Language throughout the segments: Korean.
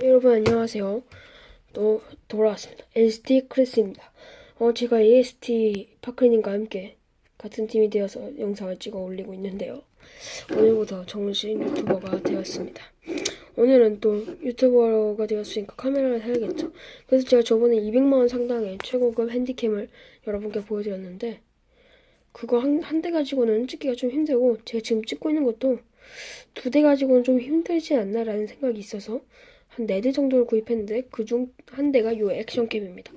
네, 여러분 안녕하세요. 또 돌아왔습니다. NCT 크리스입니다. 어, 제가 AST 파크님과 함께 같은 팀이 되어서 영상을 찍어 올리고 있는데요. 오늘부터 정식 유튜버가 되었습니다. 오늘은 또 유튜버가 되었으니까 카메라를 사야겠죠. 그래서 제가 저번에 200만원 상당의 최고급 핸디캠을 여러분께 보여드렸는데 그거 한, 한 대 가지고는 찍기가 좀 힘들고 제가 지금 찍고 있는 것도 두 대 가지고는 좀 힘들지 않나라는 생각이 있어서 한 네 대 정도를 구입했는데 그 중 한 대가 요 액션캠입니다.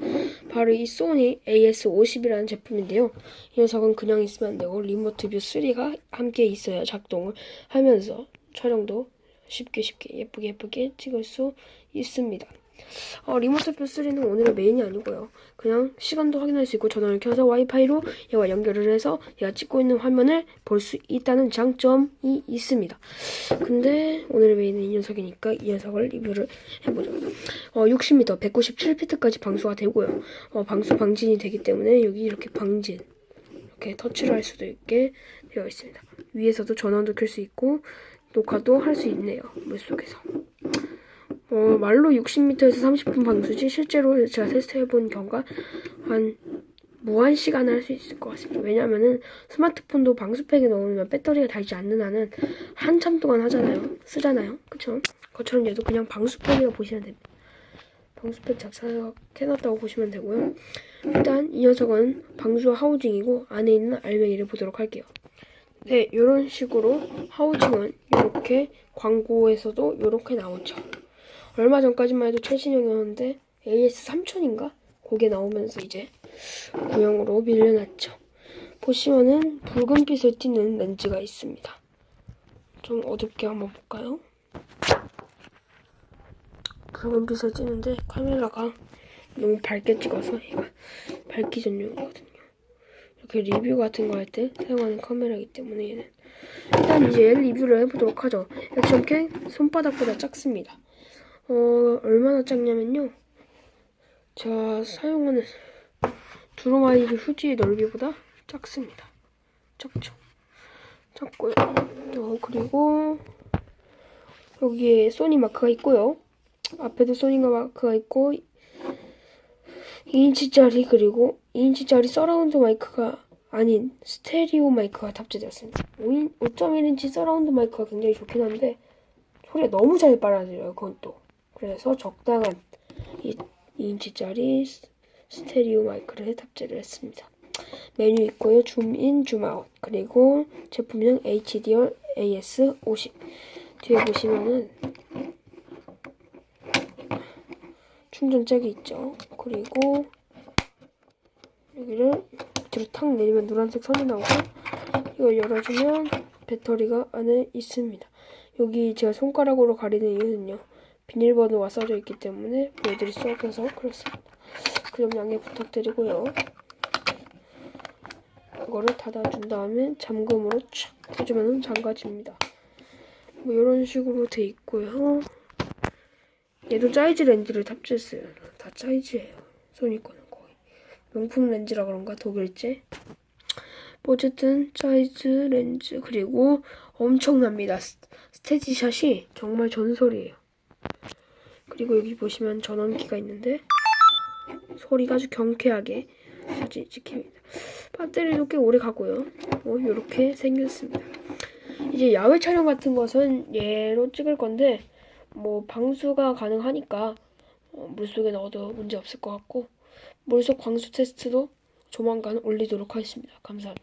바로 이 소니 AS50이라는 제품인데요. 이 녀석은 그냥 있으면 안 되고 리모트 뷰 3가 함께 있어야 작동을 하면서 촬영도 쉽게 쉽게 예쁘게 예쁘게 찍을 수 있습니다. 어, 리모트 뷰 3는 오늘의 메인이 아니고요. 그냥 시간도 확인할 수 있고 전원을 켜서 와이파이로 얘와 연결을 해서 얘가 찍고 있는 화면을 볼 수 있다는 장점이 있습니다. 근데 오늘의 메인은 이 녀석이니까 이 녀석을 리뷰를 해보죠. 어, 60m, 197피트까지 방수가 되고요. 어, 방수 방진이 되기 때문에 여기 이렇게 방진 이렇게 터치를 할 수도 있게 되어 있습니다. 위에서도 전원도 켤 수 있고 녹화도 할 수 있네요. 물속에서. 어, 말로 60m에서 30분 방수지 실제로 제가 테스트해본 경우가 한 무한 시간을 할 수 있을 것 같습니다. 왜냐면은 스마트폰도 방수팩에 넣으면 배터리가 닳지 않는 한은 한참 동안 하잖아요. 쓰잖아요. 그쵸? 그것처럼 얘도 그냥 방수팩이라고 보시면 됩니다. 방수팩 자체가 해놨다고 보시면 되고요. 일단 이 녀석은 방수 하우징이고 안에 있는 알맹이를 보도록 할게요. 네, 이런 식으로 하우징은 이렇게 광고에서도 이렇게 나오죠. 얼마 전까지만 해도 최신형이었는데 AS 3000인가? 그게 나오면서 이제 구형으로 밀려났죠. 보시면은 붉은빛을 띠는 렌즈가 있습니다. 좀 어둡게 한번 볼까요? 붉은빛을 띠는데 카메라가 너무 밝게 찍어서 얘가 밝기 전용이거든요. 이렇게 리뷰 같은 거 할 때 사용하는 카메라이기 때문에 얘는 일단 이제 리뷰를 해보도록 하죠. 액션캠 손바닥보다 작습니다. 어, 얼마나 작냐면요. 제가 사용하는 두루마리 휴지의 넓이보다 작습니다. 작죠? 작고요. 어, 그리고 여기에 소니 마크가 있고요. 앞에도 소니 마크가 있고 2인치짜리 그리고 2인치짜리 서라운드 마이크가 아닌 스테리오 마이크가 탑재되었습니다. 5.1인치 서라운드 마이크가 굉장히 좋긴 한데 소리가 너무 잘 빨아들여요. 그건 또. 그래서 적당한 2인치짜리 스테리오 마이크를 탑재를 했습니다. 메뉴 있고요. 줌인, 줌아웃. 그리고 제품명 HDR AS50. 뒤에 보시면은 충전잭이 있죠. 그리고 여기를 밑으로 탁 내리면 노란색 선이 나오고 이걸 열어주면 배터리가 안에 있습니다. 여기 제가 손가락으로 가리는 이유는요. 비닐번호가 써져 있기 때문에 보여드릴 수 없어서 그렇습니다. 그점 양해 부탁드리고요. 이거를 닫아준 다음에 잠금으로 촥 해주면 잠가집니다. 뭐 이런 식으로 돼 있고요. 얘도 사이즈 렌즈를 탑재했어요. 다 사이즈예요. 소니 거는 거의 명품 렌즈라 그런가 독일제. 뭐 어쨌든 사이즈 렌즈 그리고 엄청납니다. 스- 스테디샷이 정말 전설이에요. 그리고 여기 보시면 전원키가 있는데 소리가 아주 경쾌하게 사진이 찍힙니다. 배터리도 꽤 오래 가고요. 뭐 이렇게 생겼습니다. 이제 야외 촬영 같은 것은 얘로 찍을 건데 뭐 방수가 가능하니까 어, 물속에 넣어도 문제 없을 것 같고 물속 광수 테스트도 조만간 올리도록 하겠습니다. 감사합니다.